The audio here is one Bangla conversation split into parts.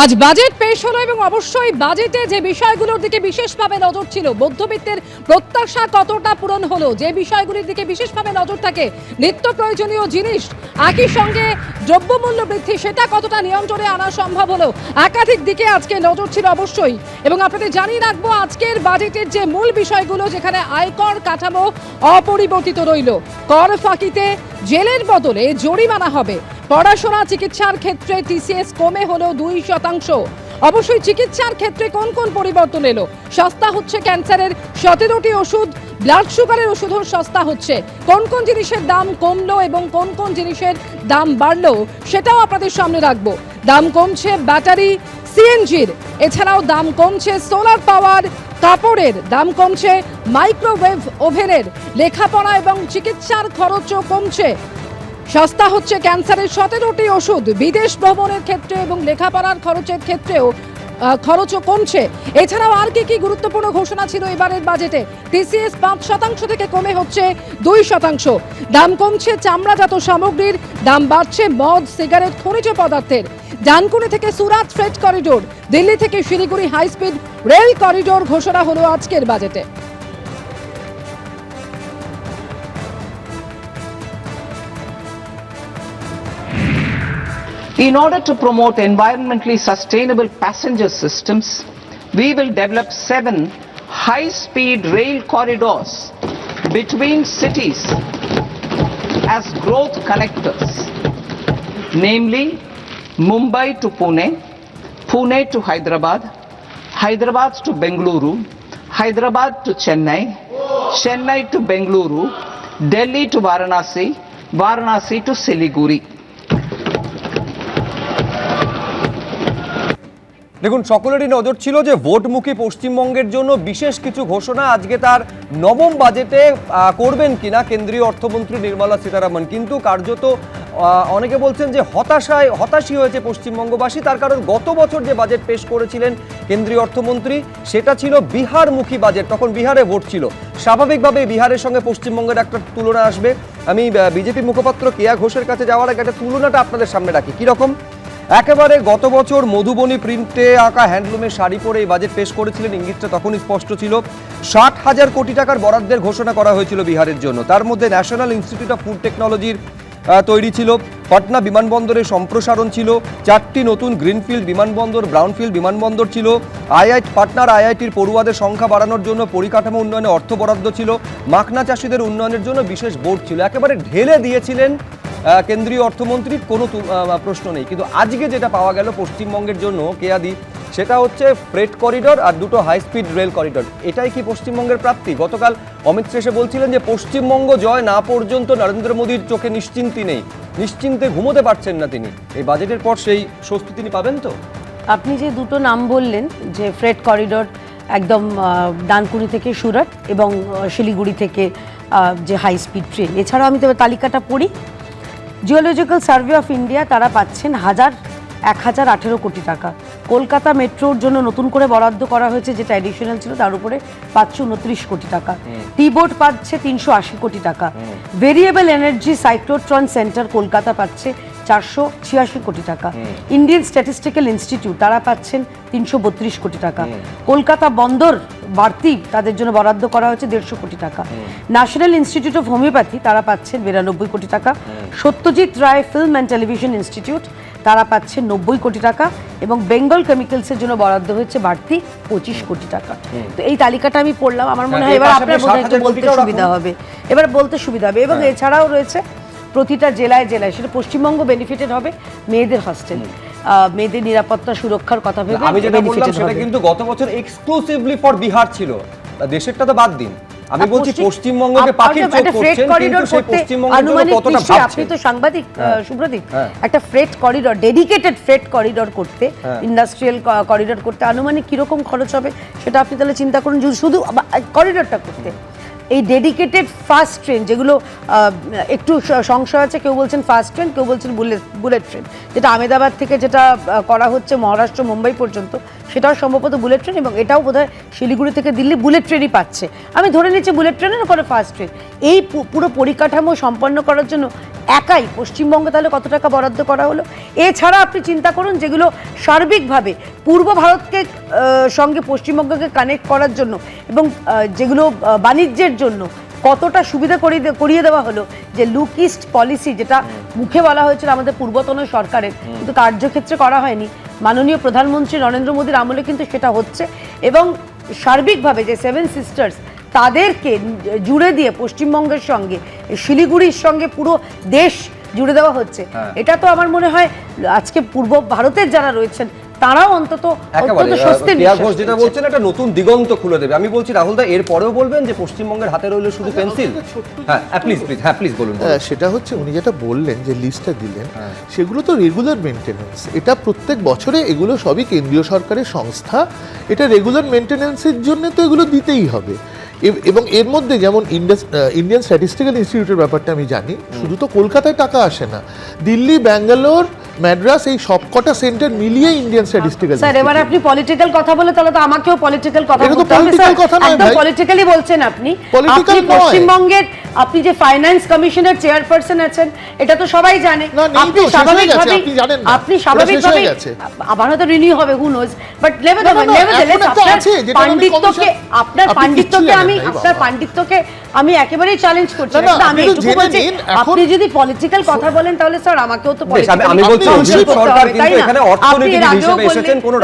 আজ বাজেট পেশ হলো এবং অবশ্যই বাজেটে যে বিষয়গুলোর দিকে বিশেষভাবে নজর ছিল, মধ্যবিত্তের প্রত্যাশা কতটা পূরণ হলো, যে বিষয়গুলির দিকে বিশেষভাবে নজর থাকে, নিত্য প্রয়োজনীয় জিনিস, একই সঙ্গে দ্রব্যমূল্য বৃদ্ধি, সেটা কতটা নিয়ন্ত্রণে আনা সম্ভব হলো, একাধিক দিকে আজকে নজর ছিল অবশ্যই। এবং আপনাদের জানিয়ে রাখব, আজকের বাজেটের যে মূল বিষয়গুলো, যেখানে আয়কর কাঠামো অপরিবর্তিত রইল। কর ফাঁকিতে জেলের বদলে জরিমানা হবে। পড়াশোনা, চিকিৎসার ক্ষেত্রে টিসিএস কমে হলো দুই শতাংশ। অবশ্যই চিকিৎসার ক্ষেত্রে কোন কোন পরিবর্তন এলো? সস্তা হচ্ছে ক্যান্সারের সতেরোটি ওষুধ ব্লাড সুগারের ওষুধও সস্তা হচ্ছে। কোন কোন জিনিসের দাম কমলো এবং কোন কোন জিনিসের দাম বাড়লো, সেটাও আপনাদের সামনে রাখব। দাম কমছে ব্যাটারি, সিএনজির। এছাড়াও দাম কমছে সোলার পাওয়ার, কাপড়ের। দাম কমছে মাইক্রোওয়েভ ওভেনের। লেখাপড়া এবং চিকিৎসার খরচও কমছে। সস্তা হচ্ছে ক্যান্সারের সতেরোটি ওষুধ। বিদেশ ভ্রমণের ক্ষেত্রে এবং লেখাপড়ার খরচের ক্ষেত্রেও খরচও কমছে। এছাড়াও আর কি কি গুরুত্বপূর্ণ ঘোষণা ছিল এবারের বাজেটে? টিসিএস পাঁচ শতাংশ থেকে কমে হচ্ছে দুই শতাংশ। দাম কমছে চামড়াজাত সামগ্রীর, দাম বাড়ছে মদ, সিগারেট, খনিজ পদার্থের। ডানকুনি থেকে সুরাত ফ্রেট করিডোর, দিল্লি থেকে Siliguri high speed rail corridor ঘোষণা হলো আজকের বাজেটে। In order to promote environmentally sustainable passenger systems, we will develop seven high-speed rail corridors between cities as growth connectors, namely Mumbai to Pune, Pune to Hyderabad, Hyderabad to Bengaluru, Hyderabad to Chennai, Chennai to Bengaluru, Delhi to Varanasi, Varanasi to Siliguri. দেখুন, সকলেরই নজর ছিল যে ভোটমুখী পশ্চিমবঙ্গের জন্য বিশেষ কিছু ঘোষণা আজকে তার নবম বাজেটে করবেন কিনা কেন্দ্রীয় অর্থমন্ত্রী নির্মলা সীতারামন। কিন্তু কার্যত অনেকে বলছেন যে হতাশায়, হতাশই হয়েছে পশ্চিমবঙ্গবাসী। তার কারণ গত বছর যে বাজেট পেশ করেছিলেন কেন্দ্রীয় অর্থমন্ত্রী, সেটা ছিল বিহারমুখী বাজেট। তখন বিহারে ভোট ছিল। স্বাভাবিকভাবে বিহারের সঙ্গে পশ্চিমবঙ্গের একটা তুলনা আসবে। আমি বিজেপি মুখপাত্র কেয়া ঘোষের কাছে যাওয়ার আগে একটা তুলনাটা আপনাদের সামনে রাখি। কীরকম? একেবারে গত বছর মধুবনী প্রিন্টে আঁকা হ্যান্ডলুমের শাড়ি পরে এই বাজেট পেশ করেছিলেন, ইঙ্গিতটা তখনই স্পষ্ট ছিল। ষাট হাজার কোটি টাকার বরাদ্দের ঘোষণা করা হয়েছিল বিহারের জন্য। তার মধ্যে ন্যাশনাল ইনস্টিটিউট অফ ফুড টেকনোলজির তৈরি ছিল। পাটনা বিমানবন্দরের সম্প্রসারণ ছিল। চারটি নতুন গ্রিনফিল্ড বিমানবন্দর, ব্রাউনফিল্ড বিমানবন্দর ছিল। আইআইটি পাটনার আইআইটির পড়ুয়াদের সংখ্যা বাড়ানোর জন্য পরিকাঠামো উন্নয়নে অর্থ বরাদ্দ ছিল। মাখনা চাষিদের উন্নয়নের জন্য বিশেষ বোর্ড ছিল। একেবারে ঢেলে দিয়েছিলেন কেন্দ্রীয় অর্থমন্ত্রীর কোনো প্রশ্ন নেই। কিন্তু আজকে যেটা পাওয়া গেল পশ্চিমবঙ্গের জন্য কেয়াদি সেটা হচ্ছে ফ্রেট করিডর আর দুটো হাই স্পিড রেল করিডর। এটাই কি পশ্চিমবঙ্গের প্রাপ্তি? গতকাল অমিত এসে বলছিলেন যে, পশ্চিমবঙ্গ জয় না পর্যন্ত নরেন্দ্র মোদীর চোখে নিশ্চিন্তি নেই। নিশ্চিন্তে ঘুমোতে পারছেন না তিনি। এই বাজেটের পর সেই স্বস্তি তিনি পাবেন তো? আপনি যে দুটো নাম বললেন, যে ফ্রেট করিডর একদম ডানকুনি থেকে সুরাট এবং শিলিগুড়ি থেকে যে হাই স্পিড ট্রেন, এছাড়াও আমি তবে তালিকাটা পড়ি। জিওলজিক্যাল সার্ভে অফ ইন্ডিয়া তারা পাচ্ছেন হাজার এক হাজার আঠেরো কোটি টাকা। কলকাতা মেট্রোর জন্য নতুন করে বরাদ্দ করা হয়েছে যেটা অ্যাডিশনাল ছিল তার উপরে পাচ্ছে উনত্রিশ কোটি টাকা। টি বোর্ড পাচ্ছে তিনশো আশি কোটি টাকা। Variable energy cyclotron centre Kolkata পাচ্ছে চারশো ছিয়াশি কোটি টাকা। ইন্ডিয়ান স্ট্যাটিস্টিক্যাল ইনস্টিটিউট তারা পাচ্ছেন তিনশো বত্রিশ কোটি টাকা। কলকাতা বন্দর বাড়তি তাদের জন্য বরাদ্দ করা হয়েছে দেড়শো কোটি টাকা। ন্যাশনাল ইনস্টিটিউট অফ হোমিওপ্যাথি তারা পাচ্ছেন বিরানব্বই কোটি টাকা। Satyajit Ray film and television institute তারা পাচ্ছেন নব্বই কোটি টাকা। এবং বেঙ্গল কেমিক্যালসের জন্য বরাদ্দ হয়েছে বাড়তি পঁচিশ কোটি টাকা। তো এই তালিকাটা আমি পড়লাম। আমার মনে হয় এবার আপনার বোধহয় একটু 60,000 বলতে সুবিধা হবে। এবার বলতে সুবিধা হবে। এবং হ্যাঁ। এছাড়াও রয়েছে প্রতিটা জেলায় জেলায় সেটা পশ্চিমবঙ্গ বেনিফিটেড হবে মেয়েদের হস্টেল মেয়েদের নিরাপত্তা সুরক্ষার কথা ভেবে আমি যেটা বললাম সেটা কিন্তু গত বছর এক্সক্লুসিভলি ফর বিহার ছিল। দেশেরটা তো বাদ দিন। আমি বলছি পশ্চিমবঙ্গকে পাখির চোখ করছেন কিন্তু সেই জন্য কতটা নিশ্চয়ই আপনি তো সাংবাদিক হ্যাঁ। সুব্রদীপ হ্যাঁ। একটা freight corridor dedicated freight corridor করতে হ্যাঁ। ইন্ডাস্ট্রিয়াল করিডর করতে আনুমানিক কীরকম খরচ হবে সেটা আপনি তাহলে চিন্তা করুন। শুধু করিডরটা করতে। এই ডেডিকেটেড ফাস্ট ট্রেন যেগুলো একটু সংশয় আছে, কেউ বলছেন ফাস্ট ট্রেন কেউ বলছেন বুলেট বুলেট ট্রেন যেটা আহমেদাবাদ থেকে যেটা করা হচ্ছে মহারাষ্ট্র, মুম্বাই পর্যন্ত, সেটাও সম্ভবত বুলেট ট্রেন এবং এটাও বোধহয় শিলিগুড়ি থেকে দিল্লি বুলেট ট্রেনই পাচ্ছে। আমি ধরে নিচ্ছি বুলেট ট্রেনের ওপরে ফাস্ট ট্রেন এই পুরো পরিকাঠামো সম্পন্ন করার জন্য একাই পশ্চিমবঙ্গে তাহলে কত টাকা বরাদ্দ করা হলো? এছাড়া আপনি চিন্তা করুন যেগুলো সার্বিকভাবে পূর্ব ভারতকে সঙ্গে পশ্চিমবঙ্গকে কানেক্ট করার জন্য এবং যেগুলো বাণিজ্যের জন্য কতটা সুবিধা করিয়ে করিয়ে দেওয়া হলো যে লুক ইস্ট পলিসি যেটা মুখে বলা হয়েছিল আমাদের পূর্বতন সরকারের কিন্তু কার্যক্ষেত্রে করা হয়নি। মাননীয় প্রধানমন্ত্রী নরেন্দ্র মোদীর আমলে কিন্তু সেটা হচ্ছে এবং সার্বিকভাবে যে সেভেন সিস্টার্স তাদেরকে জুড়ে দিয়ে পশ্চিমবঙ্গের সঙ্গে শিলিগুড়ির সঙ্গে পুরো দেশ জুড়ে দেওয়া হচ্ছে। হ্যাঁ। এটা তো আমার মনে হয় আজকে পূর্ব ভারতের যারা রয়েছেন তারাও অন্তত একেবারে। স্বস্তির ঘোষ যেটা বলছেন একটা নতুন দিগন্ত খুলে দেবে। আমি বলছি রাহুল দা এর পরেও বলবেন যে পশ্চিমবঙ্গের হাতে রইল শুধু পেন্সিল? হ্যাঁ প্লিজ প্লিজ হ্যাঁ প্লিজ বলুন বলুন। হ্যাঁ, সেটা হচ্ছে উনি যেটা বললেন যে লিস্টটা দিলেন সেগুলো তো রেগুলার মেনটেনেন্স এটা প্রত্যেক বছরে এগুলো সবই কেন্দ্রীয় সরকারের সংস্থা এটা রেগুলার মেনটেনেন্সের জন্য তো এগুলো দিতেই হবে। এব- এর মধ্যে যেমন ইন্ডিয়ান স্ট্যাটিস্টিক্যাল ইনস্টিটিউটের ব্যাপারটা আমি জানি। শুধু তো কলকাতায় টাকা আসে না। দিল্লি ব্যাঙ্গালোর ম্যাড্রাস এই সবকটা সেন্টার মিলিয়ে ইন্ডিয়ান স্ট্যাটিস্টিক্যাল স্যার এবার আপনি পলিটিক্যাল কথা বলে তাহলে তো আমাকেও পলিটিক্যাল কথা বলতে হবে। স্যার। পলিটিক্যালি বলছেন আপনি। পলিটিক্যাল পশ্চিমবঙ্গের আপনি যে ফাইন্যান্স কমিশনের চেয়ারপারসন আছেন এটা তো সবাই জানে। আপনি স্বাভাবিকভাবে আপনি জানেন না। আপনি ওটা শেষ স্বাভাবিকভাবে। আবার হয়তো রিনিউ হবে হু নোজ বাট লেভে না, দেবেন না, লেভে এখন দিলে একটা আপনার আছে, যেটা আমি পাণ্ডিত্যকে আপনার আপনি পাণ্ডিত্যকে আমি আপনার পাণ্ডিত্যকে আমি একেবারেই চ্যালেঞ্জ করছি। আমি জেনে বলছি আপনি যদি পলিটিক্যাল কথা বলেন তাহলে স্যার আমাকেও তো আমি- বলছি সরকার কিন্তু এখানে আপনি অর্থনীতিবিদ হিসেবে এসেছেন কোনো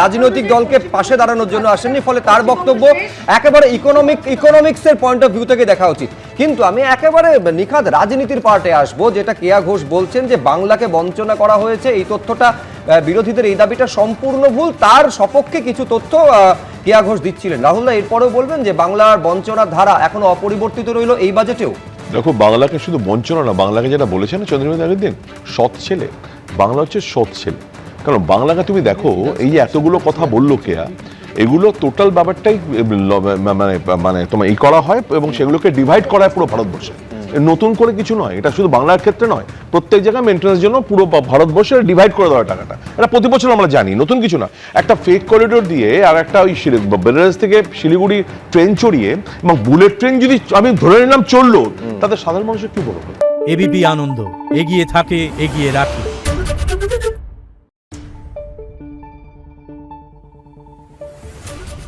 রাজনৈতিক দলকে পাশে দাঁড়ানোর জন্য আসেননি ফলে তার বক্তব্য একেবারে ইকোনমিক ইকোনমিক্সের পয়েন্ট অফ ভিউ থেকে দেখা উচিত। কিন্তু আমি একেবারে নিখাত রাজনীতির পার্টে আসব যেটা কেয়া ঘোষ বলছেন যে বাংলাকে বঞ্চনা করা হয়েছে। এই তথ্যটা বিরোধীদের এই দাবিটা সম্পূর্ণ ভুল। তার সপক্ষে কিছু তথ্য কেয়া ঘোষ দিচ্ছিলেন। রাহুলদা এরপরেও বলবেন যে বাংলার বঞ্চনার ধারা এখনও অপরিবর্তিত রইল এই বাজেটেও। দেখো বাংলাকে শুধু বঞ্চনা না বাংলাকে যেটা বলেছেন চন্দ্রবাবু আগের দিন সৎ ছেলে। বাংলা হচ্ছে সৎ ছেলে। কারণ বাংলাকে তুমি দেখো এই যে এতগুলো কথা বলল কেয়া এগুলো টোটাল ব্যাপারটাই মানে মানে তোমার এই করা হয় এবং সেগুলোকে ডিভাইড করা হয় পুরো ভারতবর্ষে। নতুন করে কিছু নয় এটা শুধু বাংলার ক্ষেত্রে নয় প্রত্যেক জায়গায় মেনটেন্যান্সের জন্য পুরো বা- ভারতবর্ষে ডিভাইড করে দেওয়া টাকাটা। এটা প্রতি বছর আমরা জানি নতুন কিছু না। একটা ফেক করিডোর দিয়ে আর একটা ওই বেনারস থেকে শিলিগুড়ি ট্রেন চড়িয়ে এবং বুলেট ট্রেন যদি আমি ধরে নিলাম চলল তাতে সাধারণ মানুষের কি বলব? এবিপি আনন্দ এগিয়ে থাকে এগিয়ে রাখে।